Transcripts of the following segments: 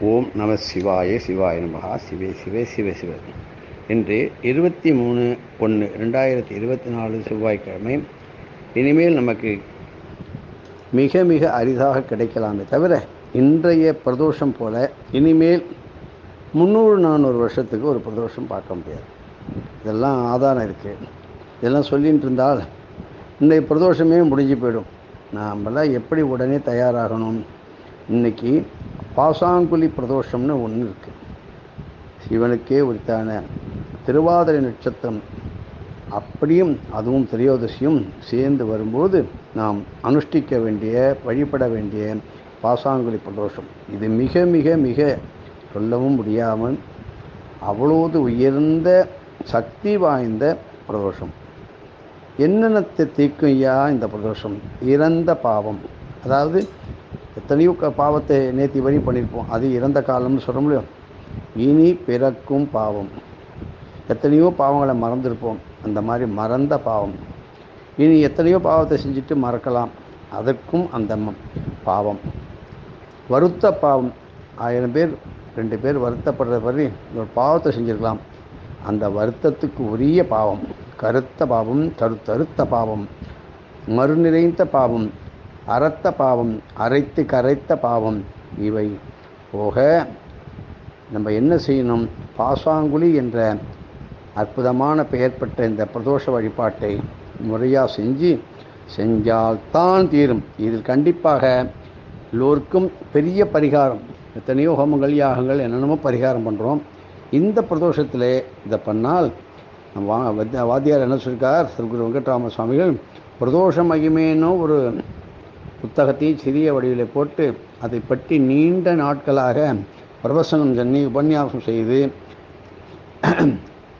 ஓம் நம சிவாய சிவாய நமகா சிவே சிவே சிவ சிவ. இன்று இருபத்தி மூணு ஒன்று ரெண்டாயிரத்தி இருபத்தி நாலு செவ்வாய்க்கிழமை. இனிமேல் நமக்கு மிக மிக அரிதாக கிடைக்கலாமே தவிர இன்றைய பிரதோஷம் போல இனிமேல் முந்நூறு நானூறு வருஷத்துக்கு ஒரு பிரதோஷம் பார்க்க முடியாது. இதெல்லாம் ஆதாரம் இருக்குது இதெல்லாம் சொல்லிகிட்டு இருந்தால் இன்றைய பிரதோஷமே முடிஞ்சு போயிடும். நாமெல்லாம் எப்படி உடனே தயாராகணும்? இன்னைக்கு பாசாங்குலி பிரதோஷம்னு ஒன்று இருக்குது சிவனுக்கே உரித்தான திருவாதிரை நட்சத்திரம். அப்படியும் அதுவும் திரையோதசியும் சேர்ந்து வரும்போது நாம் அனுஷ்டிக்க வேண்டிய வழிபட வேண்டிய பாசாங்குழி பிரதோஷம். இது மிக மிக மிக சொல்லவும் முடியாமல் அவ்வளோது உயர்ந்த சக்தி வாய்ந்த பிரதோஷம். என்னென்னத்தை தீக்கும் ஐயா இந்த பிரதோஷம்? இறந்த பாவம். அதாவது எத்தனையோ க பாவத்தை நேத்தி வரி பண்ணியிருப்போம் அது இறந்த காலம்னு சொல்ல முடியும். இனி பிறக்கும் பாவம். எத்தனையோ பாவங்களை மறந்துருப்போம். அந்த மாதிரி மறந்த பாவம். இனி எத்தனையோ பாவத்தை செஞ்சுட்டு மறக்கலாம். அதற்கும் அந்த ம- பாவம். வருத்த பாவம். ஆயிரம் பேர் ரெண்டு பேர் வருத்தப்படுற வரை ஒரு பாவத்தை செஞ்சுருக்கலாம். அந்த வருத்தத்துக்கு உரிய பாவம். கருத்த பாவம் கருத்தருத்த பாவம். மறுநிறைந்த பாவம். அறத்த பாவம் அரைத்து கரைத்த பாவம் இவை. போக நம்ம என்ன செய்யணும்? பாசாங்குழி என்ற அற்புதமான பெயர் பெற்ற இந்த பிரதோஷ வழிபாட்டை முறையாக செஞ்சு செஞ்சால்தான் தீரும். இதில் கண்டிப்பாக எல்லோருக்கும் பெரிய பரிகாரம் எத்தனையோ ஹோமங்கள் யாகங்கள் என்னென்னமோ பரிகாரம் பண்ணுறோம் இந்த பிரதோஷத்தில் இதை பண்ணால் வா வாத்தியார் என்ன சொல்லியிருக்கார் திருகுரு வெங்கட்ராம சுவாமிகள் பிரதோஷ மகிமேன்னு ஒரு புத்தகத்தையும் சிறிய வடிவில் போட்டு அதை பற்றி நீண்ட நாட்களாக பிரவசனம் சென்னி உபன்யாசம் செய்து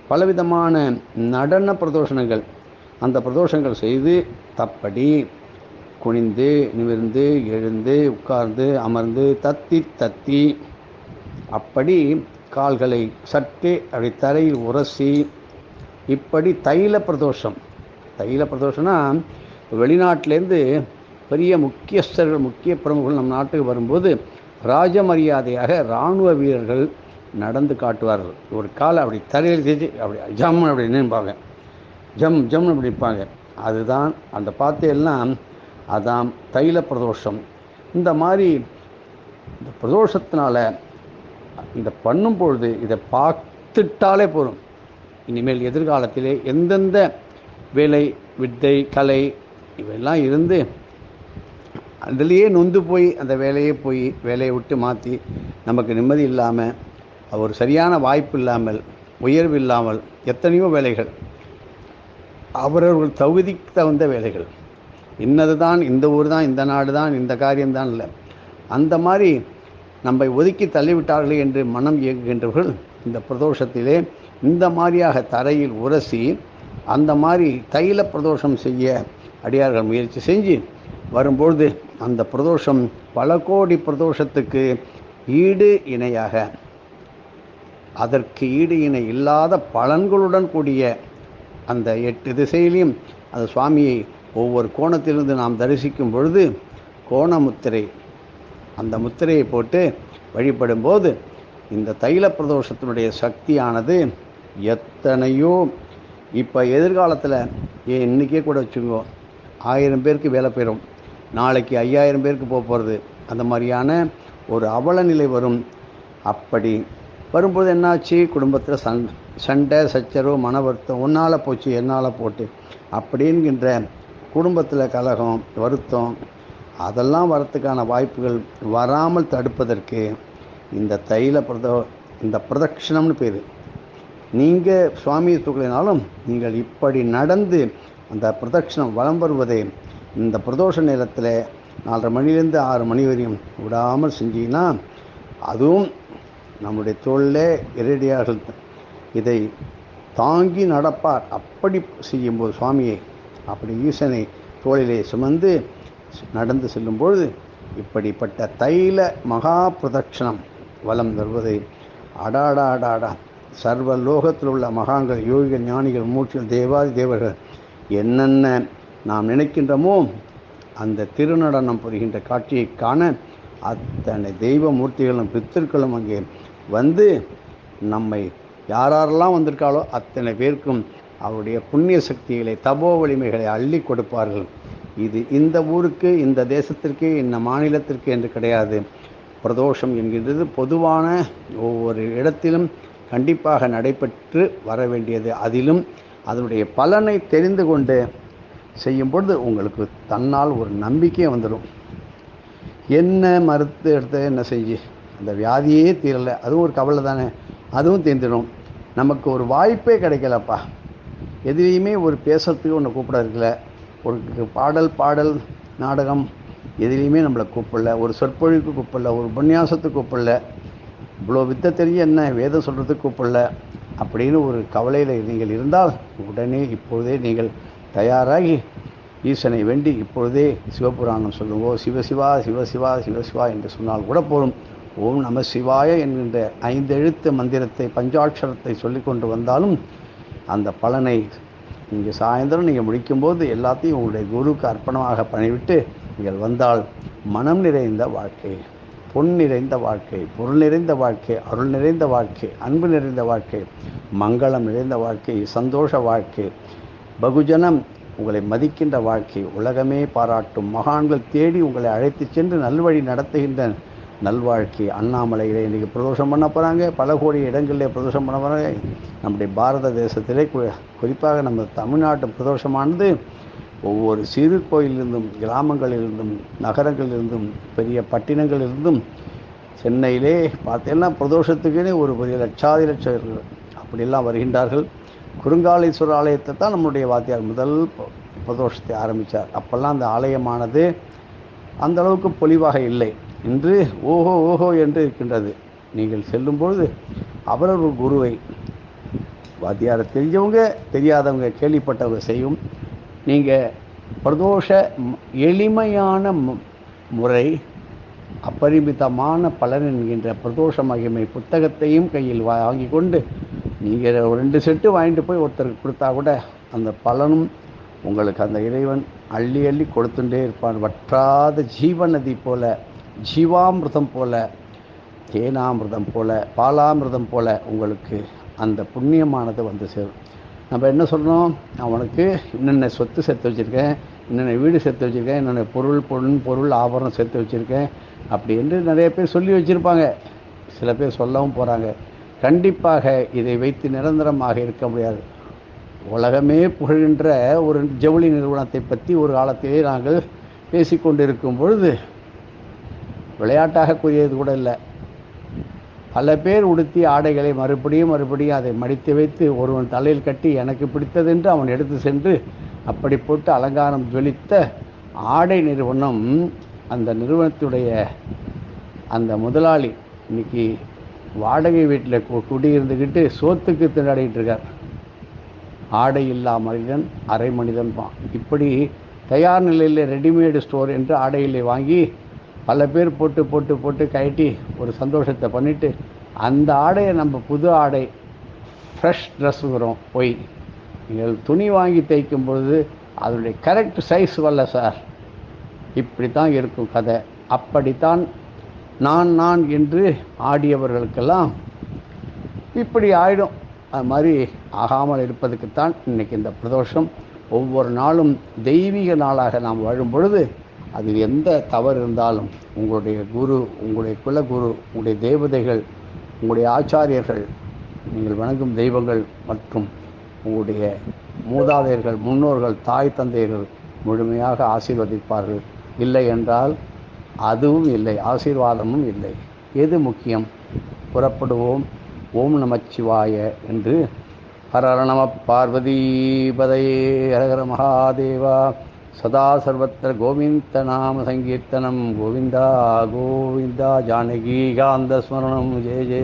பலவிதமான நடன பிரதோஷனங்கள் அந்த பிரதோஷங்கள் செய்து தப்படி குனிந்து நிமிர்ந்து எழுந்து உட்கார்ந்து அமர்ந்து தத்தி தத்தி அப்படி கால்களை சற்று அப்படி தரையில் உரசி இப்படி தைல பிரதோஷம். தைல பிரதோஷம்னா வெளிநாட்டிலேருந்து பெரிய முக்கியஸ்தர்கள் முக்கிய பிரமுகர்கள் நம் நாட்டுக்கு வரும்போது ராஜ மரியாதையாக இராணுவ வீரர்கள் நடந்து காட்டுவார்கள். ஒரு காலை அப்படி தரையில் தேய்ச்சி அப்படி ஜம்னு அப்படி நின்பாங்க. ஜம் ஜம்னு அப்படி நிற்பாங்க. அதுதான் அந்த பார்த்தையெல்லாம் அதான் தைல பிரதோஷம். இந்த மாதிரி இந்த பிரதோஷத்தினால இந்த பண்ணும் பொழுது இதை பார்த்துட்டாலே போதும். இனிமேல் எதிர்காலத்திலே எந்தெந்த வேலை வித்தை கலை இவெல்லாம் இருந்து அதுலேயே நொந்து போய் அந்த வேலையே போய் வேலையை விட்டு மாற்றி நமக்கு நிம்மதி இல்லாமல் ஒரு சரியான வாய்ப்பு இல்லாமல் உயர்வு இல்லாமல் எத்தனையோ வேலைகள். அவரவர்கள் தகுதிக்கு தகுந்த வேலைகள். இன்னது தான் இந்த ஊர் தான் இந்த நாடு தான் இந்த காரியம்தான் இல்லை. அந்த மாதிரி நம்மை ஒதுக்கி தள்ளிவிட்டார்கள் என்று மனம் இயங்குகின்றவர்கள் இந்த பிரதோஷத்திலே இந்த மாதிரியாக தரையில் உரசி அந்த மாதிரி தைல பிரதோஷம் செய்ய அடியார்கள் முயற்சி செஞ்சு வரும்பொழுது அந்த பிரதோஷம் பல கோடி பிரதோஷத்துக்கு ஈடு இணையாக அதற்கு ஈடு இணை இல்லாத பலன்களுடன் கூடிய அந்த எட்டு திசையிலையும் அந்த சுவாமியை ஒவ்வொரு கோணத்திலிருந்து நாம் தரிசிக்கும் பொழுது கோண முத்திரை அந்த முத்திரையை போட்டு வழிபடும்போது இந்த தைல பிரதோஷத்தினுடைய சக்தியானது எத்தனையோ இப்போ எதிர்காலத்தில் ஏன் இன்றைக்கே கூட வச்சுக்கோ ஆயிரம் பேருக்கு வேலை பெறும் நாளைக்கு ஐயாயிரம் பேருக்கு போக போகிறது அந்த மாதிரியான ஒரு அவல நிலை வரும். அப்படி வரும்போது என்னாச்சு? குடும்பத்தில் சண் சண்டை சச்சரவு மன வருத்தம் ஒன்னால் போச்சு என்னால் போட்டு அப்படின்கின்ற குடும்பத்தில் கலகம் வருத்தம் அதெல்லாம் வரத்துக்கான வாய்ப்புகள் வராமல் தடுப்பதற்கு இந்த தைல பிரதோ இந்த பிரதட்சிணம்னு பேர். நீங்கள் சுவாமியை தூக்கலினாலும் நீங்கள் இப்படி நடந்து அந்த பிரதட்சிணம் வலம் வருவதை இந்த பிரதோஷ நேரத்தில் நாலரை மணிலேருந்து ஆறு மணி வரையும் விடாமல் செஞ்சீங்கன்னா அதுவும் நம்முடைய தோளிலே இரடியாக இதை தாங்கி நடப்பார். அப்படி செய்யும்போது சுவாமியை அப்படி ஈசனை தோளிலே சுமந்து நடந்து செல்லும்பொழுது இப்படிப்பட்ட தைல மகா பிரதட்சணம் வலம் தருவதை அடாடா அடாடா சர்வ லோகத்தில் உள்ள மகான்கள் யோகிகள் ஞானிகள் மூச்சிகள் தேவாதி தேவர்கள் என்னென்ன நாம் நினைக்கின்றமோ அந்த திருநடனம் புரிகின்ற காட்சியை காண அத்தனை தெய்வ மூர்த்திகளும் பித்தர்களும் அங்கே வந்து நம்மை யாரெல்லாம் வந்திருக்காளோ அத்தனை பேருக்கும் அவருடைய புண்ணிய சக்திகளை தபோ வலிமைகளை அள்ளி கொடுப்பார்கள். இது இந்த ஊருக்கு இந்த தேசத்திற்கு இந்த மாநிலத்திற்கு என்று கிடையாது. பிரதோஷம் என்கின்றது பொதுவான ஒவ்வொரு இடத்திலும் கண்டிப்பாக நடைபெற்று வர வேண்டியது. அதிலும் அதனுடைய பலனை தெரிந்து கொண்டு செய்யும் பொழுது உங்களுக்கு தன்னால் ஒரு நம்பிக்கை வந்துடும். என்ன மறுத்து எடுத்து என்ன செஞ்சு அந்த வியாதியே தீரலை. அதுவும் ஒரு கவலை தானே. அதுவும் தீர்ந்துடும். நமக்கு ஒரு வாய்ப்பே கிடைக்கலப்பா. எதுலேயுமே ஒரு பேசுறதுக்கு ஒன்று கூப்பிட இருக்கல ஒரு பாடல் பாடல் நாடகம் எதுலேயுமே நம்மளை கூப்பிடல. ஒரு சொற்பொழிவுக்கு கூப்பிடல. ஒரு உபன்யாசத்துக்கு கூப்பிடல. இவ்வளோ வித்த தெரிஞ்சு என்ன வேதம் சொல்கிறதுக்கு கூப்பிடல. அப்படின்னு ஒரு கவலையில் நீங்கள் இருந்தால் உடனே இப்பொழுதே நீங்கள் தயாராகி ஈசனை வேண்டி இப்பொழுதே சிவபுராணம் சொல்லுங்கோ சிவசிவா சிவசிவா சிவசிவா என்று சொன்னால் கூட போதும். ஓம் நம சிவாய என்கின்ற ஐந்தெழுத்து மந்திரத்தை பஞ்சாட்சரத்தை சொல்லி கொண்டு வந்தாலும் அந்த பலனை நீங்கள் சாயந்தரம் நீங்கள் முடிக்கும்போது எல்லாத்தையும் உங்களுடைய குருவுக்கு அர்ப்பணமாக பண்ணிவிட்டு நீங்கள் வந்தால் மனம் நிறைந்த வாழ்க்கை பொன் நிறைந்த வாழ்க்கை பொருள் நிறைந்த வாழ்க்கை அருள் நிறைந்த வாழ்க்கை அன்பு நிறைந்த வாழ்க்கை மங்களம் நிறைந்த வாழ்க்கை சந்தோஷ வாழ்க்கை பகுஜனம் உங்களை மதிக்கின்ற வாழ்க்கை உலகமே பாராட்டும். மகான்கள் தேடி உங்களை அழைத்து சென்று நல்வழி நடத்துகின்ற நல்வாழ்க்கை. அண்ணாமலையிலே இன்றைக்கி பிரதோஷம் பண்ண போகிறாங்க பல கோடி இடங்களில் பிரதோஷம் பண்ண போகிறாங்க நம்முடைய பாரத தேசத்திலே குறிப்பாக நம்ம தமிழ்நாட்டு பிரதோஷமானது ஒவ்வொரு சிறு கோயிலிருந்தும் கிராமங்களிலிருந்தும் நகரங்களிலிருந்தும் பெரிய பட்டினங்களிலிருந்தும் சென்னையிலே பார்த்தீங்கன்னா பிரதோஷத்துக்குன்னே ஒரு பெரிய லட்சாதி லட்சம் அப்படியெல்லாம் வருகின்றார்கள். குறுங்காலீஸ்வரர் ஆலயத்தை தான் நம்மளுடைய வாத்தியார் முதல் பிரதோஷத்தை ஆரம்பித்தார் அப்போல்லாம் அந்த ஆலயமானது அந்த அளவுக்கு பொலிவாக இல்லை. இன்று ஓஹோ ஓஹோ என்று இருக்கின்றது. நீங்கள் செல்லும்பொழுது அவரவர் குருவை வாத்தியாரை தெரிஞ்சவங்க தெரியாதவங்க கேள்விப்பட்டவங்க செய்யும். நீங்கள் பிரதோஷ எளிமையான முறை அப்பரிமிதமான பலன் என்கின்ற பிரதோஷ மகிமை புத்தகத்தையும் கையில் வாங்கி கொண்டு நீங்கள் ரெண்டு செட்டு வாங்கிட்டு போய் ஒருத்தருக்கு கொடுத்தா கூட அந்த பலனும் உங்களுக்கு அந்த இறைவன் அள்ளி அள்ளி கொடுத்துட்டே இருப்பான். வற்றாத ஜீவ நதி போல ஜீவாமிர்தம் போல தேனாமிர்தம் போல பாலாமிர்தம் போல உங்களுக்கு அந்த புண்ணியமானது வந்து சேரும். நம்ம என்ன சொல்கிறோம் அவனுக்கு இன்னென்ன சொத்து சேர்த்து வச்சுருக்கேன் இன்னென்ன வீடு சேர்த்து வச்சுருக்கேன் என்னென்ன பொருள் பொருள் பொருள் ஆபரணம் சேர்த்து வச்சுருக்கேன் அப்படி என்று நிறைய பேர் சொல்லி வச்சுருப்பாங்க. சில பேர் சொல்லவும் போகிறாங்க கண்டிப்பாக இதை வைத்து நிரந்தரமாக இருக்க முடியாது. உலகமே புகழ்கின்ற ஒரு ஜவுளி நிறுவனத்தை பற்றி ஒரு காலத்திலே நாங்கள் பேசிக்கொண்டிருக்கும் பொழுது விளையாட்டாக கூறியது கூட இல்லை. பல பேர் உடுத்தி ஆடைகளை மறுபடியும் மறுபடியும் அதை மடித்து வைத்து ஒருவன் தலையில் கட்டி எனக்கு பிடித்ததென்று அவன் எடுத்து சென்று அப்படி போட்டு அலங்காரம் ஜொலித்த ஆடை நிறுவனம் அந்த நிறுவனத்துடைய அந்த முதலாளி இன்னைக்கு வாடகை வீட்டில் குடியிருந்துக்கிட்டு சோத்துக்கு திண்டாடிட்டு இருக்கார். ஆடை இல்லா மனிதன் அரை மனிதன் தான் இப்படி தயார் நிலையில் ரெடிமேடு ஸ்டோர் என்று ஆடைகளை வாங்கி பல பேர் போட்டு போட்டு போட்டு கழட்டி ஒரு சந்தோஷத்தை பண்ணிவிட்டு அந்த ஆடையை நம்ம புது ஆடை ஃப்ரெஷ் ட்ரெஸ்ஸுங்கிறோம் போய். நீங்கள் துணி வாங்கி தைக்கும் பொழுது அதனுடைய கரெக்ட் சைஸ் வரல சார். இப்படி தான் இருக்கும் கதை. அப்படித்தான் நான் நான் என்று ஆடியவர்களுக்கெல்லாம் இப்படி ஆயிடும். அது மாதிரி ஆகாமல் இருப்பதுக்குத்தான் இன்றைக்கி இந்த பிரதோஷம். ஒவ்வொரு நாளும் தெய்வீக நாளாக நாம் வாழும் பொழுது அதில் எந்த தவறு இருந்தாலும் உங்களுடைய குரு உங்களுடைய குலகுரு உங்களுடைய தேவதைகள் உங்களுடைய ஆச்சாரியர்கள் நீங்கள் வணங்கும் தெய்வங்கள் மற்றும் உங்களுடைய மூதாதையர்கள் முன்னோர்கள் தாய் தந்தையர்கள் முழுமையாக ஆசீர்வதிப்பார்கள். இல்லை என்றால் அதுவும் இல்லை ஆசீர்வாதமும் இல்லை. எது முக்கியம்? புறப்படுவோம். ஓம் நமச்சிவாய என்று ஹரஹர நம பார்வதீபதையே ஹரஹர மகாதேவா. சதா சர்வத்திர கோவிந்த நாம சங்கீர்த்தனம். கோவிந்தா கோவிந்தா ஜானகி காந்த ஸ்மரணம் ஜெய ஜெய.